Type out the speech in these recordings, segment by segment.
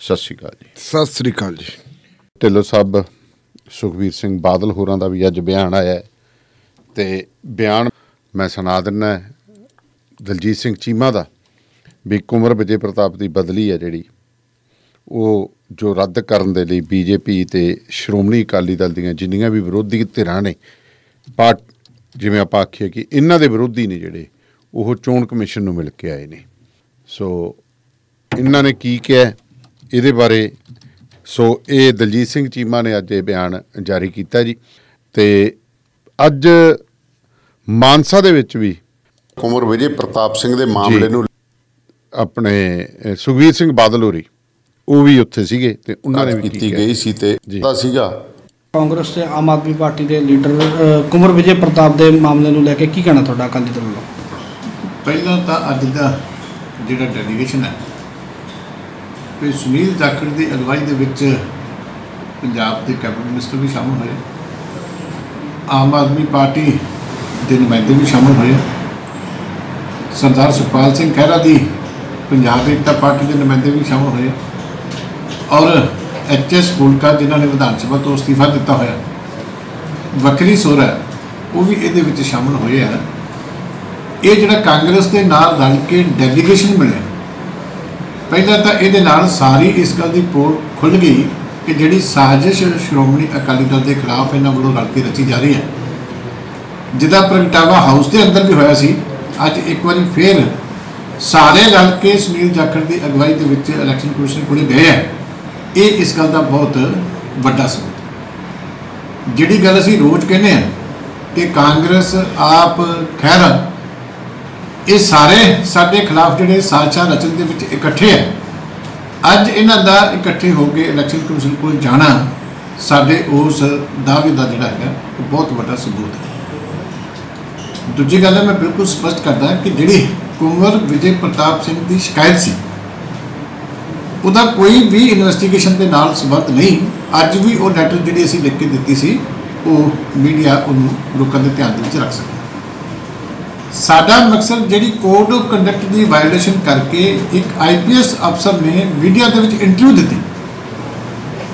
ਸਤਿ ਸ਼੍ਰੀ ਅਕਾਲ ਜੀ। ਸਤਿ ਸ੍ਰੀ ਅਕਾਲ ਜੀ। ਢਿੱਲੋਂ ਸਾਹਿਬ ਸੁਖਬੀਰ ਸਿੰਘ ਬਾਦਲ ਹੋਰਾਂ ਦਾ ਵੀ ਅੱਜ ਬਿਆਨ ਆਇਆ ਹੈ ਤੇ ਬਿਆਨ ਮੈਂ ਸੁਣਾ ਦਿੰਨਾ ਦਲਜੀਤ ਸਿੰਘ ਚੀਮਾ ਦਾ ਵੀ ਕੁਮਰ ਵਿਜੇ ਪ੍ਰਤਾਪ ਦੀ ਬਦਲੀ ਹੈ ਜਿਹੜੀ ਉਹ ਜੋ ਰੱਦ ਕਰਨ ਦੇ ਲਈ ਬੀਜੇਪੀ ਤੇ ਸ਼੍ਰੋਮਣੀ ਅਕਾਲੀ ਦਲ ਦੀਆਂ ਜਿੰਨੀਆਂ ਵੀ ਵਿਰੋਧੀ ਧਿਰਾਂ ਨੇ ਪਾਰਟ ਜਿਵੇਂ ਆਪਾਂ ਆਖੀਏ ਕਿ ਇਹਨਾਂ ਦੇ ਵਿਰੋਧੀ ਨੇ ਜਿਹੜੇ ਉਹ ਚੋਣ ਕਮਿਸ਼ਨ ਨੂੰ ਮਿਲ ਕੇ ਆਏ ਨੇ। ਸੋ ਇਹਨਾਂ ਨੇ ਕੀ ਕਿਹਾ ਇਹਦੇ ਬਾਰੇ ਸੋ ਇਹ ਦਲਜੀਤ ਸਿੰਘ ਚੀਮਾ ਨੇ ਅੱਜ ਇਹ ਬਿਆਨ ਜਾਰੀ ਕੀਤਾ ਜੀ। ਤੇ ਅੱਜ ਮਾਨਸਾ ਦੇ ਵਿੱਚ ਵੀ ਕੁਮਰ ਵਿਜੇ ਪ੍ਰਤਾਪ ਸਿੰਘ ਦੇ ਮਾਮਲੇ ਨੂੰ ਆਪਣੇ ਅਹ, ਸੁਖਬੀਰ ਸਿੰਘ ਬਾਦਲ ਹੋਰੀ ਉਹ ਵੀ ਉੱਥੇ ਸੀਗੇ ਤੇ ਉਹਨਾਂ ਨੇ ਵੀ ਕੀਤੀ ਗਈ ਸੀ ਤੇ। ਦਾ ਸੀਗਾ। ਕਾਂਗਰਸ ਤੇ ਆਮ ਆਦਮੀ ਪਾਰਟੀ ਦੇ ਲੀਡਰ ਅ, ਕੁੰਵਰ ਵਿਜੇ ਪ੍ਰਤਾਪ ਦੇ ਮਾਮਲੇ ਨੂੰ ਲੈ ਕੇ ਕੀ ਕਹਿਣਾ ਤੁਹਾਡਾ ਅਕਾਲੀ ਦਲ ਵੱਲੋਂ? ਪਹਿਲਾਂ ਤਾਂ ਅੱਜ ਦਾ ਜਿਹੜਾ ਡੈਲੀਗੇਸ਼ਨ ਹੈ ਵੀ ਸੁਨੀਲ ਜਾਖੜ ਦੀ ਅਗਵਾਈ ਦੇ ਵਿੱਚ ਪੰਜਾਬ ਦੇ ਕੈਬਨਿਟ ਮਿਨਿਸਟਰ ਵੀ ਸ਼ਾਮਲ ਹੋਏ। ਆਮ ਆਦਮੀ ਪਾਰਟੀ ਦੇ ਨੁਮਾਇੰਦੇ ਵੀ ਸ਼ਾਮਲ ਹੋਏ। ਸਰਦਾਰ ਸੁਖਪਾਲ ਸਿੰਘ ਖਹਿਰਾ ਦੀ ਪੰਜਾਬ ਏਕਤਾ ਪਾਰਟੀ ਦੇ ਨੁਮਾਇੰਦੇ ਵੀ ਸ਼ਾਮਲ ਹੋਏ ਔਰ ਐਚਐਸ ਫੁਲਕਾ, ਜਿਨ੍ਹਾਂ ਨੇ ਵਿਧਾਨ ਸਭਾ ਤੋਂ ਅਸਤੀਫਾ ਦਿੱਤਾ ਹੋਇਆ। ਵੱਖਰੀ ਸੋਰਾ ਉਹ ਵੀ ਇਹਦੇ ਵਿੱਚ ਸ਼ਾਮਲ ਹੋਏ ਆ। ਇਹ ਜਿਹੜਾ ਕਾਂਗਰਸ ਦੇ ਨਾਲ ਰਲ ਕੇ ਡੈਲੀਗੇਸ਼ਨ ਮਿਲਿਆ ਪਹਿਲਾਂ ਤਾਂ ਇਹਦੇ ਨਾਲ ਸਾਰੀ ਇਸ ਗੱਲ ਦੀ ਪੋਲ ਖੁੱਲ ਗਈ ਕਿ ਜਿਹੜੀ ਸਾਜ਼ਿਸ਼ ਸ਼੍ਰੋਮਣੀ ਅਕਾਲੀ ਦਲ ਦੇ ਖਿਲਾਫ ਇਹਨਾਂ ਵੱਲੋਂ ਰਲ ਕੇ ਰਚੀ ਜਾ ਰਹੀ ਹੈ। ਜਿਹਦਾ ਪ੍ਰਗਟਾਵਾ ਹਾਊਸ ਦੇ ਅੰਦਰ ਵੀ ਹੋਇਆ ਸੀ, ਅੱਜ ਇੱਕ ਵਾਰੀ ਫੇਰ ਸਾਰੇ ਰਲ ਕੇ ਸੁਨੀਲ ਜਾਖੜ ਦੀ ਅਗਵਾਈ ਦੇ ਵਿੱਚ ਇਲੈਕਸ਼ਨ ਕਮਿਸ਼ਨ ਕੋਲੇ ਗਏ ਆ ਇਹ ਇਸ ਗੱਲ ਦਾ ਬਹੁਤ ਵੱਡਾ ਸਬੂਤ ਜਿਹੜੀ ਗੱਲ ਅਸੀਂ ਰੋਜ਼ ਕਹਿੰਦੇ ਆ ਕਿ ਕਾਂਗਰਸ ਆਪ ਖੈਰ ਇਹ ਸਾਰੇ ਸਾਡੇ ਖਿਲਾਫ ਜਿਹੜੇ ਸਾਜ਼ਿਸ਼ਾਂ ਰਚਨ ਦੇ ਵਿੱਚ ਇਕੱਠੇ ਹੈ ਅੱਜ ਇਹਨਾਂ ਦਾ ਇਕੱਠੇ ਹੋ ਕੇ ਇਲੈਕਸ਼ਨ ਕਮਿਸ਼ਨ ਕੋਲ ਜਾਣਾ ਸਾਡੇ ਉਸ ਦਾਅਵੇ ਦਾ ਜਿਹੜਾ ਹੈਗਾ, ਉਹ ਬਹੁਤ ਵੱਡਾ ਸਬੂਤ ਹੈ। ਦੂਜੀ ਗੱਲ ਹੈ, ਮੈਂ ਬਿਲਕੁਲ ਸਪਸ਼ਟ ਕਰਦਾ ਕਿ ਜਿਹੜੀ ਕੁੰਵਰ ਵਿਜੇ ਪ੍ਰਤਾਪ ਸਿੰਘ ਦੀ ਸ਼ਿਕਾਇਤ ਸੀ, ਉਹਦਾ ਕੋਈ ਵੀ ਇਨਵੈਸਟੀਗੇਸ਼ਨ ਦੇ ਨਾਲ ਸੰਬੰਧ ਨਹੀਂ। ਅੱਜ ਵੀ ਉਹ ਲੈਟਰ ਜਿਹੜੀ ਅਸੀਂ ਲਿਖ ਕੇ ਦਿੱਤੀ ਸੀ, ਉਹ ਮੀਡੀਆ ਉਹਨੂੰ ਲੋਕਾਂ ਦੇ ਧਿਆਨ ਦੇ ਵਿੱਚ ਰੱਖ ਸਕਦਾ ਸਾਡਾ ਮਕਸਦ ਜਿਹੜੀ ਕੋਡ ਆਫ ਕੰਡਕਟ ਦੀ ਵਾਇਲੇਸ਼ਨ ਕਰਕੇ ਇੱਕ ਆਈਪੀਐਸ ਅਫਸਰ ਨੇ ਮੀਡੀਆ ਦੇ ਵਿੱਚ ਇੰਟਰਵਿਊ ਦਿੱਤੀ,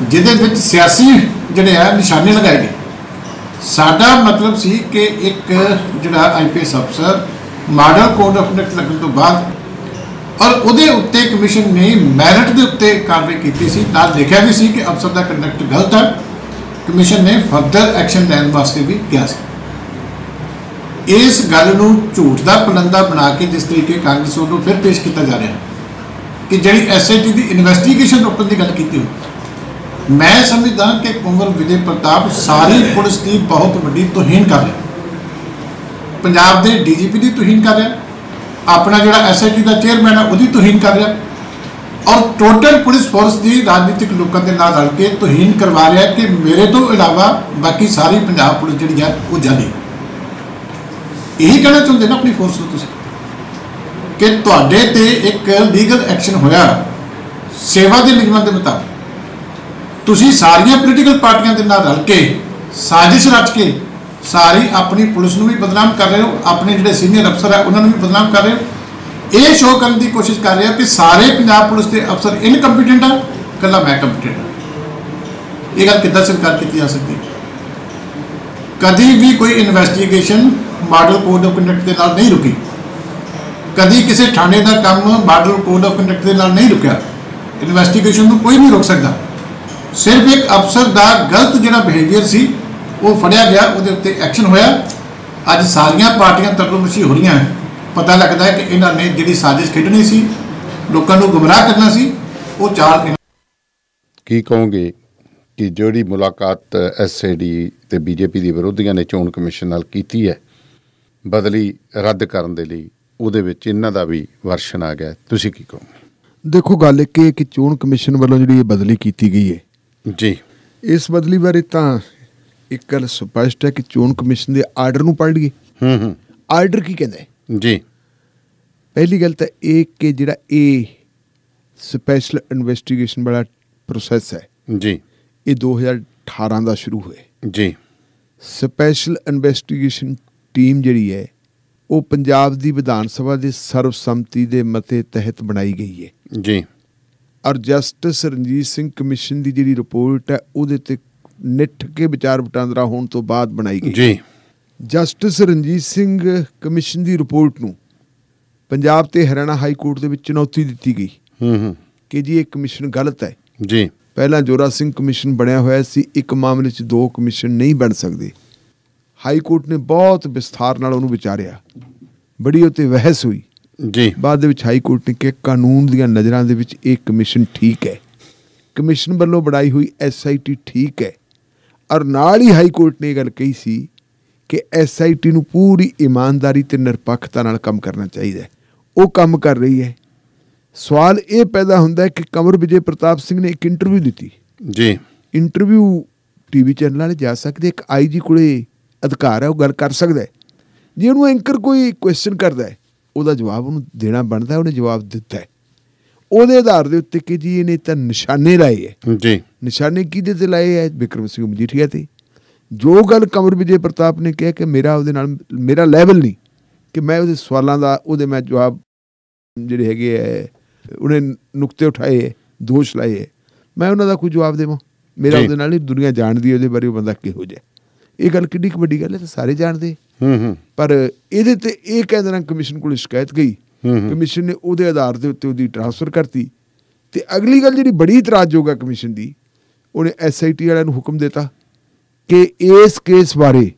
ਜਿਹਦੇ ਵਿੱਚ ਸਿਆਸੀ ਜਿਹੜੇ ਆ ਨਿਸ਼ਾਨੇ ਲਗਾਏ ਗਏ। ਸਾਡਾ ਮਤਲਬ ਸੀ ਕਿ ਇੱਕ ਜਿਹੜਾ ਆਈਪੀਐਸ ਅਫਸਰ ਮਾਡਲ ਕੋਡ ਆਫ ਕੰਡਕਟ ਲੱਗਣ ਤੋਂ ਬਾਅਦ ਔਰ ਉਹਦੇ ਉੱਤੇ ਕਮਿਸ਼ਨ ਨੇ ਮੈਰਿਟ ਦੇ ਉੱਤੇ ਕਾਰਵਾਈ ਕੀਤੀ ਸੀ ਨਾਲ ਲਿਖਿਆ ਵੀ ਸੀ ਕਿ ਅਫਸਰ ਦਾ ਕੰਡਕਟ ਗਲਤ ਹੈ। ਕਮਿਸ਼ਨ ਨੇ ਫਰਦਰ ਐਕਸ਼ਨ ਲੈਣ ਵਾਸਤੇ ਵੀ ਕਿਹਾ ਸੀ। ਇਸ ਗੱਲ ਨੂੰ ਝੂਠ ਦਾ ਪਲੰਦਾ ਬਣਾ ਕੇ ਜਿਸ ਤਰੀਕੇ ਕਾਂਗਰਸ ਵੱਲੋਂ ਫਿਰ ਪੇਸ਼ ਕੀਤਾ ਜਾ ਰਿਹਾ ਕਿ ਜਿਹੜੀ ਐਸਆਈਟੀ ਦੀ ਇਨਵੈਸਟੀਗੇਸ਼ਨ ਰੋਕਣ ਦੀ ਗੱਲ ਕੀਤੀ ਹੋਈ। ਮੈਂ ਸਮਝਦਾ ਕਿ ਕੁੰਵਰ ਵਿਜੇ ਪ੍ਰਤਾਪ ਸਾਰੀ ਪੁਲਿਸ ਦੀ ਬਹੁਤ ਵੱਡੀ ਤੋਹੀਨ ਕਰ ਰਿਹਾ ਪੰਜਾਬ ਦੇ ਡੀਜੀਪੀ ਦੀ ਤੋਹੀਨ ਕਰ ਰਿਹਾ ਆਪਣਾ ਜਿਹੜਾ ਐਸਆਈਟੀ ਦਾ ਚੇਅਰਮੈਨ ਹੈ, ਉਹਦੀ ਤੋਹੀਨ ਕਰ ਰਿਹਾ ਔਰ ਟੋਟਲ ਪੁਲਿਸ ਫੋਰਸ ਦੀ ਰਾਜਨੀਤਿਕ ਲੋਕਾਂ ਦੇ ਨਾਲ ਰਲ ਕੇ ਤੋਹੀਨ ਕਰਵਾ ਰਿਹਾ ਕਿ ਮੇਰੇ ਤੋਂ ਇਲਾਵਾ ਬਾਕੀ ਸਾਰੀ ਪੰਜਾਬ ਪੁਲਿਸ ਜਿਹੜੀ ਹੈ, ਉਹ ਜਾਲੀ ਇਹੀ ਕਹਿਣਾ ਚਾਹੁੰਦੇ ਨਾ ਆਪਣੀ ਫੋਰਸ ਨੂੰ ਤੁਸੀਂ ਕਿ ਤੁਹਾਡੇ ਤੇ ਇੱਕ ਲੀਗਲ ਐਕਸ਼ਨ ਹੋਇਆ ਸੇਵਾ ਦੇ ਨਿਯਮਾਂ ਦੇ ਮੁਤਾਬਕ। ਤੁਸੀਂ ਸਾਰੀਆਂ ਪੋਲੀਟੀਕਲ ਪਾਰਟੀਆਂ ਦੇ ਨਾਲ ਰਲ ਕੇ, ਸਾਜ਼ਿਸ਼ ਰਚ ਕੇ, ਸਾਰੀ ਆਪਣੀ ਪੁਲਿਸ ਨੂੰ ਵੀ ਬਦਨਾਮ ਕਰ ਰਹੇ ਹੋ, ਆਪਣੇ ਜਿਹੜੇ ਸੀਨੀਅਰ ਅਫਸਰ ਹੈ ਉਹਨਾਂ ਨੂੰ ਵੀ ਬਦਨਾਮ ਕਰ ਰਹੇ ਹੋ। ਇਹ ਸ਼ੋਅ ਕਰਨ ਦੀ ਕੋਸ਼ਿਸ਼ ਕਰ ਰਹੇ ਹੋ ਕਿ ਸਾਰੇ ਪੰਜਾਬ ਪੁਲਿਸ ਦੇ ਅਫਸਰ ਇਨਕੰਪੀਟੈਂਟ ਆ ਕੱਲਾ ਮੈਂ ਕੰਪੀਟੈਂਟ ਹਾਂ ਇਹ ਗੱਲ ਕਿੱਦਾਂ ਸਵੀਕਾਰ ਕੀਤੀ ਜਾ ਸਕਦੀ ਹੈ? ਕਦੀ ਵੀ ਕੋਈ investigation model code of conduct ਦੇ ਨਾਲ ਨਹੀਂ ਰੁਕੀ। ਕਦੀ ਕਿਸੇ ਥਾਣੇ ਦਾ ਕੰਮ ਮਾਡਲ ਕੋਡ ਆਫ ਕੰਡਕਟ ਦੇ ਨਾਲ ਨਹੀਂ ਰੁਕਿਆ। ਇਨਵੈਸਟੀਗੇਸ਼ਨ ਨੂੰ ਕੋਈ ਨਹੀਂ ਰੋਕ ਸਕਦਾ। ਸਿਰਫ ਇੱਕ ਅਫਸਰ ਦਾ ਗਲਤ ਜਿਹੜਾ ਬਿਹੇਵੀਅਰ ਸੀ, ਉਹ ਫੜਿਆ ਗਿਆ, ਉਹਦੇ ਉੱਤੇ ਐਕਸ਼ਨ ਹੋਇਆ। ਅੱਜ ਸਾਰੀਆਂ ਪਾਰਟੀਆਂ ਤਰਲੋਮਸੀ ਹੋ ਰਹੀਆਂ ਪਤਾ ਲੱਗਦਾ ਹੈ ਕਿ ਇਹਨਾਂ ਨੇ ਜਿਹੜੀ ਸਾਜ਼ਿਸ਼ ਖੇਡਣੀ ਸੀ, ਲੋਕਾਂ ਨੂੰ ਗੁੰਮਰਾਹ ਕਰਨਾ ਸੀ, ਉਹ ਚਾਲ ਕੀ ਕਹੋਗੇ ਕਿ ਜਿਹੜੀ ਮੁਲਾਕਾਤ ਐਸਏਡੀ ਤੇ ਬੀਜੇਪੀ ਦੇ ਵਿਰੋਧੀਆਂ ਨੇ ਚੋਣ ਕਮਿਸ਼ਨ ਨਾਲ ਕੀਤੀ ਹੈ? ਬਦਲੀ ਰੱਦ ਕਰਨ ਦੇ ਲਈ ਉਹਦੇ ਵਿੱਚ ਇਹਨਾਂ ਦਾ ਵੀ ਵਰਸ਼ਨ ਆ ਗਿਆ। ਤੁਸੀਂ ਕੀ ਕਹੋਗੇ? ਦੇਖੋ ਗੱਲ ਇੱਕ ਇਹ ਕਿ ਚੋਣ ਕਮਿਸ਼ਨ ਵੱਲੋਂ ਜਿਹੜੀ ਇਹ ਬਦਲੀ ਕੀਤੀ ਗਈ ਹੈ। ਜੀ। ਇਸ ਬਦਲੀ ਬਾਰੇ ਤਾਂ ਇੱਕ ਗੱਲ ਸਪਸ਼ਟ ਹੈ ਕਿ ਚੋਣ ਕਮਿਸ਼ਨ ਦੇ ਆਰਡਰ ਨੂੰ ਪੜ੍ਹ ਲਈਏ ਹੂੰ ਹੂੰ। ਆਰਡਰ ਕੀ ਕਹਿੰਦਾ ਹੈ? ਜੀ। ਪਹਿਲੀ ਗੱਲ ਤਾਂ ਇਹ ਕਿ ਜਿਹੜਾ ਇਹ ਸਪੈਸ਼ਲ ਇਨਵੈਸਟੀਗੇਸ਼ਨ ਵਾਲਾ ਪ੍ਰੋਸੈਸ ਹੈ ਜੀ। ਇਹ 2018 ਦਾ ਸ਼ੁਰੂ ਹੋਇਆ ਜੀ। ਸਪੈਸ਼ਲ ਇਨਵੈਸਟੀਗੇਸ਼ਨ ਟੀਮ ਜਿਹੜੀ ਹੈ ਉਹ ਪੰਜਾਬ ਦੀ ਵਿਧਾਨ ਸਭਾ ਦੇ ਸਰਬਸੰਮਤੀ ਦੇ ਮਤੇ ਤਹਿਤ ਬਣਾਈ ਗਈ ਹੈ। ਜੀ। ਔਰ ਜਸਟਿਸ ਰਣਜੀਤ ਸਿੰਘ ਕਮਿਸ਼ਨ ਦੀ ਜਿਹੜੀ ਰਿਪੋਰਟ ਹੈ ਉਹਦੇ ਤੇ ਨਿੱਠ ਕੇ ਵਿਚਾਰ ਵਟਾਂਦਰਾ ਹੋਣ ਤੋਂ ਬਾਅਦ ਬਣਾਈ ਗਈ ਜੀ। ਜਸਟਿਸ ਰਣਜੀਤ ਸਿੰਘ ਕਮਿਸ਼ਨ ਦੀ ਰਿਪੋਰਟ ਨੂੰ ਪੰਜਾਬ ਤੇ ਹਰਿਆਣਾ ਹਾਈ ਕੋਰਟ ਦੇ ਵਿੱਚ ਚੁਣੌਤੀ ਦਿੱਤੀ ਗਈ ਹੂੰ ਹੂੰ। ਕਿ ਜੀ ਇਹ ਕਮਿਸ਼ਨ ਗਲਤ ਹੈ। ਜੀ। ਪਹਿਲਾਂ ਜੋਰਾ ਸਿੰਘ ਕਮਿਸ਼ਨ ਬਣਿਆ ਹੋਇਆ ਸੀ ਇੱਕ ਮਾਮਲੇ 'ਚ ਦੋ ਕਮਿਸ਼ਨ ਨਹੀਂ ਬਣ ਸਕਦੇ। ਹਾਈ ਕੋਰਟ ਨੇ ਬਹੁਤ ਵਿਸਥਾਰ ਨਾਲ ਉਹਨੂੰ ਵਿਚਾਰਿਆ। ਬੜੀ ਉਤੇ ਬਹਿਸ ਹੋਈ। ਜੀ। ਬਾਅਦ ਦੇ ਵਿੱਚ ਹਾਈ ਕੋਰਟ ਨੇ ਕਿ ਕਾਨੂੰਨ ਦੀਆਂ ਨਜ਼ਰਾਂ ਦੇ ਵਿੱਚ ਇਹ ਕਮਿਸ਼ਨ ਠੀਕ ਹੈ। ਕਮਿਸ਼ਨ ਵੱਲੋਂ ਬਣਾਈ ਹੋਈ ਐਸਆਈਟੀ ਠੀਕ ਹੈ। ਔਰ ਨਾਲ ਹੀ ਹਾਈ ਕੋਰਟ ਨੇ ਇਹ ਗੱਲ ਕਹੀ ਸੀ ਕਿ ਐਸਆਈਟੀ ਨੂੰ ਪੂਰੀ ਇਮਾਨਦਾਰੀ ਤੇ ਨਿਰਪੱਖਤਾ ਨਾਲ ਕੰਮ ਕਰਨਾ ਚਾਹੀਦਾ ਹੈ। ਉਹ ਕੰਮ ਕਰ ਰਹੀ ਹੈ। ਸਵਾਲ ਇਹ ਪੈਦਾ ਹੁੰਦਾ ਹੈ ਕਿ ਕੰਵਰ ਵਿਜੇ ਪ੍ਰਤਾਪ ਸਿੰਘ ਨੇ ਇੱਕ ਇੰਟਰਵਿਊ ਦਿੱਤੀ। ਜੀ। ਇੰਟਰਵਿਊ ਟੀਵੀ ਚੈਨਲ ਵਾਲੇ ਜਾ ਸਕਦੇ ਇੱਕ ਆਈਜੀ ਕੋਲੇ ਅਧਿਕਾਰ ਹੈ ਉਹ ਗੱਲ ਕਰ ਸਕਦਾ ਹੈ। ਜੇ ਉਹਨੂੰ ਐਂਕਰ ਕੋਈ ਕੁਐਸਚਨ ਕਰਦਾ ਹੈ ਉਹਦਾ ਜਵਾਬ ਉਹਨੂੰ ਦੇਣਾ ਬਣਦਾ ਉਹਨੇ ਜਵਾਬ ਦਿੱਤਾ ਹੈ। ਉਹਦੇ ਆਧਾਰ ਦੇ ਉੱਤੇ ਕਿ ਜੀ ਇਹਨੇ ਤਾਂ ਨਿਸ਼ਾਨੇ ਲਾਏ ਹੈ। ਜੀ। ਨਿਸ਼ਾਨੇ ਕਿਹਦੇ ਤੇ ਲਾਏ ਹੈ? ਵਿਕਰਮ ਸਿੰਘ ਮਜੀਠੀਆ ਤੇ। ਜੋ ਗੱਲ ਕਮਰ ਵਿਜੇ ਪ੍ਰਤਾਪ ਨੇ ਕਿਹਾ ਕਿ ਮੇਰਾ ਉਹਦੇ ਨਾਲ ਮੇਰਾ ਲੈਵਲ ਨਹੀਂ ਕਿ ਮੈਂ ਉਹਦੇ ਸਵਾਲਾਂ ਦਾ ਉਹਦੇ ਮੈਂ ਜਵਾਬ ਜਿਹੜੇ ਹੈਗੇ ਹੈ ਉਹਨੇ ਨੁਕਤੇ ਉਠਾਏ ਦੋਸ਼ ਲਾਏ ਹੈ। ਮੈਂ ਉਹਨਾਂ ਦਾ ਕੋਈ ਜਵਾਬ ਦੇਵਾਂ? ਮੇਰਾ। ਉਹਦੇ ਨਾਲ ਹੀ ਦੁਨੀਆ ਜਾਣਦੀ ਹੈ ਉਹਦੇ ਬਾਰੇ ਉਹ ਬੰਦਾ ਕਿਹੋ ਜਿਹਾ ਇਹ ਗੱਲ ਕਿੱਡੀ ਕੁ ਵੱਡੀ ਗੱਲ ਹੈ ਤਾਂ ਸਾਰੇ ਜਾਣਦੇ। ਹੂੰ ਹੂੰ। ਪਰ ਇਹਦੇ ਤੇ ਇਹ ਕਹਿੰਦੇ ਨਾ ਕਮਿਸ਼ਨ ਕੋਲ ਸ਼ਿਕਾਇਤ ਗਈ। ਕਮਿਸ਼ਨ ਨੇ ਉਹਦੇ ਆਧਾਰ ਦੇ ਉੱਤੇ ਉਹਦੀ ਟ੍ਰਾਂਸਫਰ ਕਰਤੀ। ਤੇ ਅਗਲੀ ਗੱਲ ਜਿਹੜੀ ਬੜੀ ਇਤਰਾਜ਼ਯੋਗ ਹੈ ਕਮਿਸ਼ਨ ਦੀ ਉਹਨੇ ਐਸਆਈਟੀ ਵਾਲਿਆਂ ਨੂੰ ਹੁਕਮ ਦਿੱਤਾ ਕਿ ਇਸ ਕੇਸ ਬਾਰੇ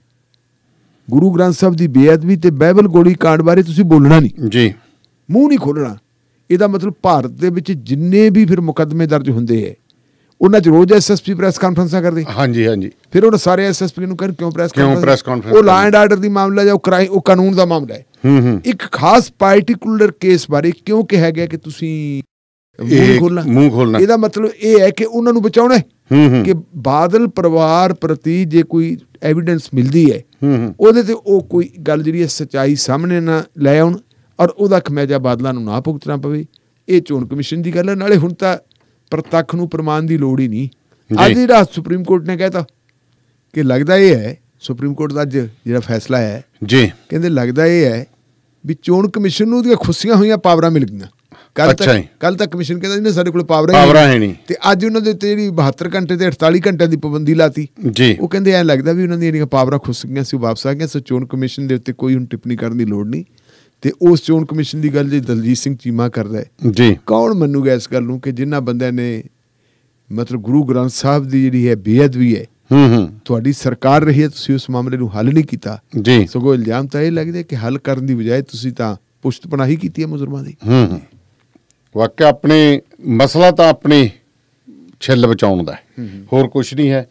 ਗੁਰੂ ਗ੍ਰੰਥ ਸਾਹਿਬ ਦੀ ਬੇਅਦਬੀ ਤੇ ਬਾਈਬਲ ਗੋਲੀ ਕਾਂਡ ਬਾਰੇ ਤੁਸੀਂ ਬੋਲਣਾ ਨਹੀਂ। ਜੀ। ਮੂੰਹ ਨਹੀਂ ਖੋਲਣਾ ਇਹਦਾ ਮਤਲਬ ਭਾਰਤ ਦੇ ਵਿੱਚ ਜਿੰਨੇ ਵੀ ਫਿਰ ਮੁਕੱਦਮੇ ਦਰਜ ਹੁੰਦੇ ਹੈ ਉਹਨਾਂ 'ਚ ਰੋਜ਼ ਐਸਐਸਪੀ ਪ੍ਰੈਸ ਕਾਨਫਰੰਸਾਂ ਕਰਦੇ। ਹਾਂਜੀ ਹਾਂਜੀ। ਫਿਰ ਉਹਨਾਂ ਸਾਰੇ ਐਸਐਸਪੀ ਨੂੰ ਕਹਿਣ ਕਿਉਂ ਪ੍ਰੈਸ ਕਿਉਂ conference ਉਹ ਲਾ ਐਂਡ ਆਰਡਰ ਦੀ ਮਾਮਲਾ ਜਾਂ ਉਹ ਕ੍ਰਾਈਮ ਉਹ ਕਾਨੂੰਨ ਦਾ ਮਾਮਲਾ ਹੈ। ਹੂੰ ਹੂੰ। ਇੱਕ ਖਾਸ ਪਾਰਟਿਕੂਲਰ ਕੇਸ ਬਾਰੇ ਕਿਉਂ ਕਿਹਾ ਗਿਆ ਕਿ ਤੁਸੀਂ ਮੂੰਹ ਖੋਲਣਾ ਮੂੰਹ ਖੋਲਣਾ ਇਹਦਾ ਮਤਲਬ ਇਹ ਹੈ ਕਿ ਉਹਨਾਂ ਨੂੰ ਬਚਾਉਣਾ ਹੈ ਹੂੰ ਹੂੰ। ਕਿ ਬਾਦਲ ਪਰਿਵਾਰ ਪ੍ਰਤੀ ਜੇ ਕੋਈ ਐਵੀਡੈਂਸ ਮਿਲਦੀ ਹੈ ਹੂੰ ਹੂੰ। ਉਹਦੇ ਤੇ ਉਹ ਕੋਈ ਗੱਲ ਜਿਹੜੀ ਹੈ ਸਚਾਈ ਸਾਹਮਣੇ ਨਾ ਲੈ ਆਉਣ ਔਰ ਉਹਦਾ ਖਮਿਆਜਾ ਬਾਦਲਾਂ ਨੂੰ ਨਾ ਭੁਗਤਣਾ ਪਵੇ। ਇਹ ਚੋਣ ਕਮਿਸ਼ਨ ਦੀ ਗੱਲ ਹੈ ਨਾਲੇ ਹੁਣ ਤਾਂ ਪ੍ਰਤੱਖ ਨੂੰ ਪ੍ਰਮਾਣ ਦੀ ਲੋੜ ਹੀ ਨਹੀਂ। ਅੱਜ ਜਿਹੜਾ ਸੁਪਰੀਮ ਕੋਰਟ ਨੇ ਕਹਿਤਾ ਕਿ ਲੱਗਦਾ ਇਹ ਹੈ ਸੁਪਰੀਮ ਕੋਰਟ ਦਾ ਅੱਜ ਜਿਹੜਾ ਫੈਸਲਾ ਹੈ ਜੀ। ਕਹਿੰਦੇ ਲੱਗਦਾ ਇਹ ਹੈ ਵੀ ਚੋਣ ਕਮਿਸ਼ਨ ਨੂੰ ਉਹਦੀਆਂ ਖੁੱਸੀਆਂ ਹੋਈਆਂ ਪਾਵਰਾਂ ਮਿਲ ਗਈਆਂ। ਕੱਲ ਤੱਕ। ਕੱਲ ਤੱਕ ਕਮਿਸ਼ਨ ਕਹਿੰਦਾ ਜੀ ਸਾਡੇ ਕੋਲ ਪਾਵਰਾਂ ਹੀ ਪਾਵਰਾਂ ਹੈ ਨਹੀਂ। ਤੇ ਅੱਜ ਉਹਨਾਂ ਦੇ ਉੱਤੇ ਜਿਹੜੀ 72 ਘੰਟੇ ਤੇ 48 ਘੰਟਿਆਂ ਦੀ ਪਾਬੰਦੀ ਲਾਤੀ। ਜੀ। ਉਹ ਕਹਿੰਦੇ ਐ ਲੱਗਦਾ ਵੀ ਉਹਨਾਂ ਦੀਆਂ ਜਿਹੜੀਆਂ ਪਾਵਰਾਂ ਖੁੱਸ ਗਈਆਂ ਸੀ ਉਹ ਵਾਪਸ ਆ ਗਈਆਂ ਸੋ ਚੋਣ ਕਮਿਸ਼ਨ ਦੇ ਉੱਤੇ ਕੋਈ ਹੁਣ ਟਿੱਪਣੀ ਕਰਨ ਦੀ ਲੋੜ ਨਹੀਂ। ਤੇ ਉਸ ਚੋਣ ਕਮਿਸ਼ਨ ਦੀ ਗੱਲ ਜੇ ਦਲਜੀਤ ਸਿੰਘ ਚੀਮਾ ਕਰਦਾ ਹੈ ਜੀ। ਕੌਣ ਮੰਨੂਗਾ ਇਸ ਗੱਲ ਨੂੰ ਕਿ ਜਿਨ੍ਹਾਂ ਬੰਦਿਆਂ ਨੇ ਮਤਲਬ ਗੁਰੂ ਗ੍ਰੰਥ ਸਾਹਿਬ ਦੀ ਜਿਹੜੀ ਹੈ ਬੇਅਦਬੀ ਹੈ ਹੂੰ ਹੂੰ। ਤੁਹਾਡੀ ਸਰਕਾਰ ਰਹੀ ਹੈ ਤੁਸੀਂ ਉਸ ਮਾਮਲੇ ਨੂੰ ਹੱਲ ਨਹੀਂ ਕੀਤਾ। ਜੀ। ਸਗੋਂ ਇਲਜ਼ਾਮ ਤਾਂ ਇਹ ਲੱਗਦਾ ਕਿ ਹੱਲ ਕਰਨ ਦੀ ਬਜਾਏ ਤੁਸੀਂ ਤਾਂ ਪੁਸ਼ਤ ਪਨਾਹੀ ਕੀਤੀ ਹੈ ਮੁਜਰਮਾਂ ਦੀ। ਹੂੰ ਹੂੰ। ਵਾਕਿਆ ਆਪਣੇ ਮਸਲਾ ਤਾਂ ਆਪਣੀ ਛਿੱਲ ਬਚਾਉਣ ਦਾ ਹੈ। ਹੋਰ ਕੁਝ ਨਹੀਂ ਹੈ।